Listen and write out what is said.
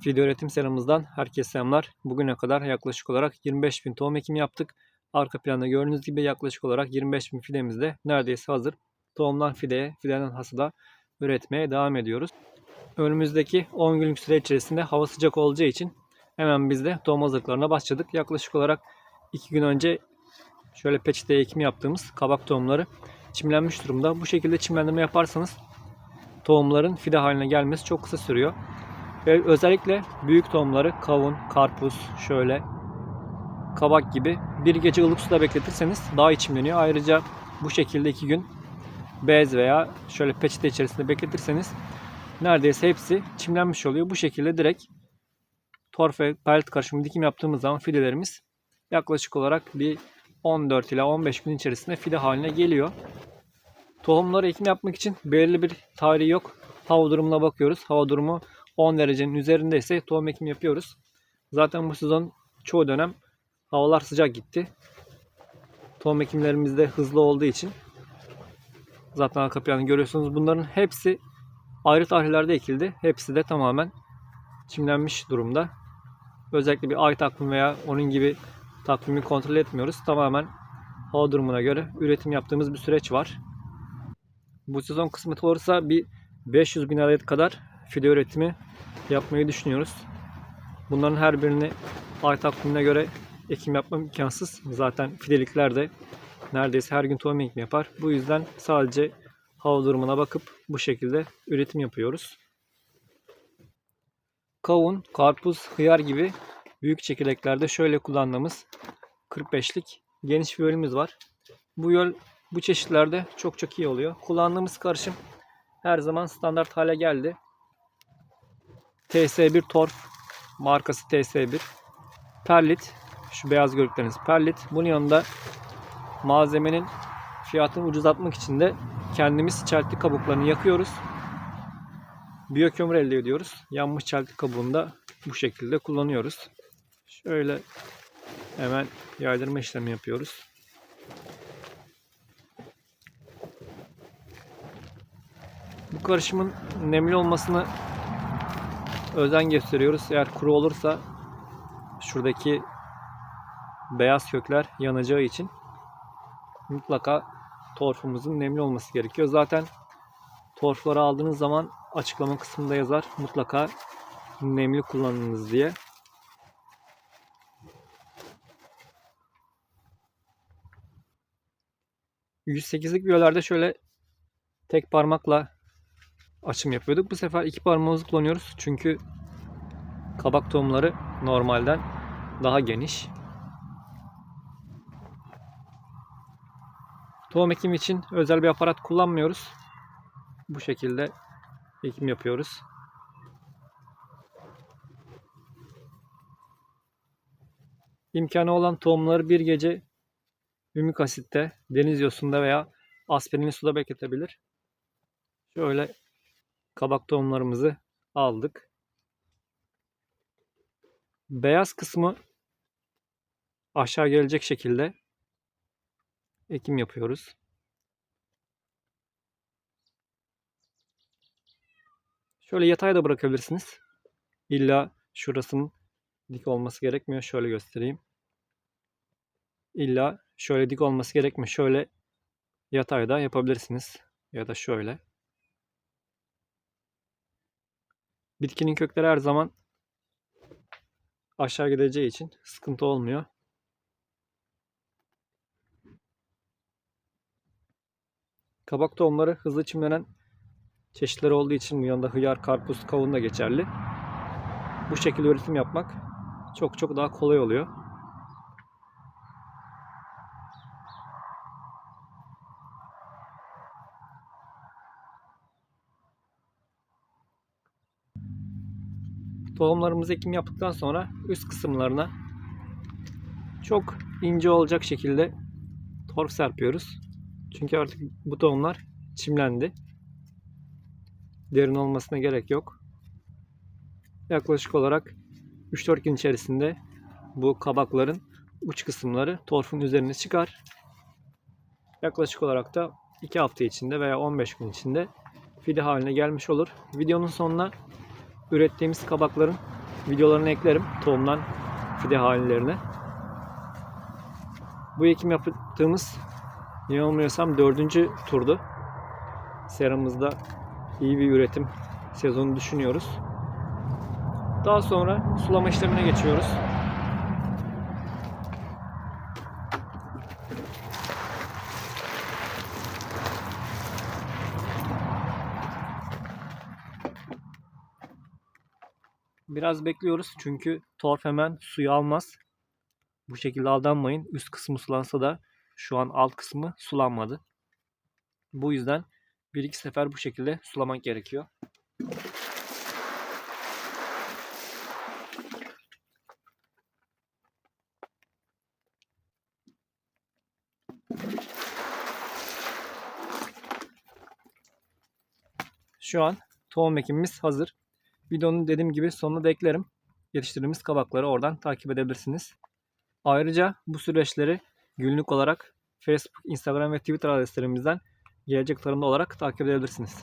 Fide üretim seramızdan herkese selamlar. Bugüne kadar yaklaşık olarak 25 bin tohum ekimi yaptık. Arka planda gördüğünüz gibi yaklaşık olarak 25 bin fidemiz de neredeyse hazır. Tohumdan fideye, fideden hasada üretmeye devam ediyoruz. Önümüzdeki 10 günlük süre içerisinde hava sıcak olacağı için hemen biz de tohum hazırlıklarına başladık. Yaklaşık olarak 2 gün önce şöyle peçeteye ekimi yaptığımız kabak tohumları çimlenmiş durumda. Bu şekilde çimlendirme yaparsanız tohumların fide haline gelmesi çok kısa sürüyor. Ve özellikle büyük tohumları kavun, karpuz, şöyle kabak gibi bir gece ılık suda bekletirseniz daha iyi çimleniyor. Ayrıca bu şekilde iki gün bez veya şöyle peçete içerisinde bekletirseniz neredeyse hepsi çimlenmiş oluyor. Bu şekilde direkt torf ve pellet karışımı dikim yaptığımız zaman fidelerimiz yaklaşık olarak bir 14 ila 15 gün içerisinde fide haline geliyor. Tohumları ekim yapmak için belirli bir tarihi yok. Hava durumuna bakıyoruz. Hava durumu 10 derecenin üzerindeyse tohum ekimi yapıyoruz. Zaten bu sezon çoğu dönem havalar sıcak gitti. Tohum ekimlerimiz de hızlı olduğu için zaten arka planı görüyorsunuz. Bunların hepsi ayrı tarihlerde ekildi. Hepsi de tamamen çimlenmiş durumda. Özellikle bir ay takvimi veya onun gibi takvimi kontrol etmiyoruz. Tamamen hava durumuna göre üretim yaptığımız bir süreç var. Bu sezon kısmet olursa bir 500 bin adet kadar fide üretimi yapmayı düşünüyoruz. Bunların her birini ay takvimine göre ekim yapmam imkansız. Zaten fidelikler de neredeyse her gün tohum ekimi yapar. Bu yüzden sadece hava durumuna bakıp bu şekilde üretim yapıyoruz. Kavun, karpuz, hıyar gibi büyük çekirdeklerde şöyle kullandığımız 45'lik geniş bir yölümüz var. Bu yol bu çeşitlerde çok çok iyi oluyor. Kullandığımız karışım her zaman standart hale geldi. TS1 Torf markası TS1. Perlit. Şu beyaz gördükleriniz perlit. Bunun yanında malzemenin fiyatını ucuzlatmak için de kendimiz çeltik kabuklarını yakıyoruz. Biyokömür elde ediyoruz. Yanmış çeltik kabuğunu da bu şekilde kullanıyoruz. Şöyle hemen yaydırma işlemi yapıyoruz. Bu karışımın nemli olmasını özen gösteriyoruz. Eğer kuru olursa şuradaki beyaz kökler yanacağı için mutlaka torfumuzun nemli olması gerekiyor. Zaten torfları aldığınız zaman açıklama kısmında yazar mutlaka nemli kullanınız diye. %8'lik biyolerde şöyle tek parmakla açım yapıyorduk. Bu sefer iki parmağımızı kullanıyoruz. Çünkü kabak tohumları normalden daha geniş. Tohum ekimi için özel bir aparat kullanmıyoruz. Bu şekilde ekim yapıyoruz. İmkanı olan tohumları bir gece ümik asitte, deniz yosunda veya aspirinli suda bekletebilir. Şöyle kabak tohumlarımızı aldık. Beyaz kısmı aşağı gelecek şekilde ekim yapıyoruz. Şöyle yatay da bırakabilirsiniz. İlla şurasının dik olması gerekmiyor. Şöyle göstereyim. İlla şöyle dik olması gerekmiyor. Şöyle yatay da yapabilirsiniz. Ya da şöyle. Bitkinin kökleri her zaman aşağı gideceği için sıkıntı olmuyor. Kabak tohumları hızlı çimlenen çeşitleri olduğu için bu yanında hıyar, karpuz, kavun da geçerli. Bu şekilde üretim yapmak çok çok daha kolay oluyor. Tohumlarımızı ekim yaptıktan sonra üst kısımlarına çok ince olacak şekilde torf serpiyoruz. Çünkü artık bu tohumlar çimlendi. Derin olmasına gerek yok. Yaklaşık olarak 3-4 gün içerisinde bu kabakların uç kısımları torfun üzerine çıkar. Yaklaşık olarak da 2 hafta içinde veya 15 gün içinde fide haline gelmiş olur. Videonun sonuna ürettiğimiz kabakların videolarını eklerim. Tohumdan fide hallerine. Bu ekim yaptığımız yanılmıyorsam dördüncü turdu. Seramızda iyi bir üretim sezonu düşünüyoruz. Daha sonra sulama işlemine geçiyoruz. Biraz bekliyoruz çünkü torf hemen suyu almaz. Bu şekilde aldanmayın. Üst kısmı sulansa da şu an alt kısmı sulanmadı. Bu yüzden bir iki sefer bu şekilde sulamak gerekiyor. Şu an tohum ekimimiz hazır. Videonun dediğim gibi sonuna da eklerim. Yetiştirdiğimiz kabakları oradan takip edebilirsiniz. Ayrıca bu süreçleri günlük olarak Facebook, Instagram ve Twitter adreslerimizden gelecek tarımda olarak takip edebilirsiniz.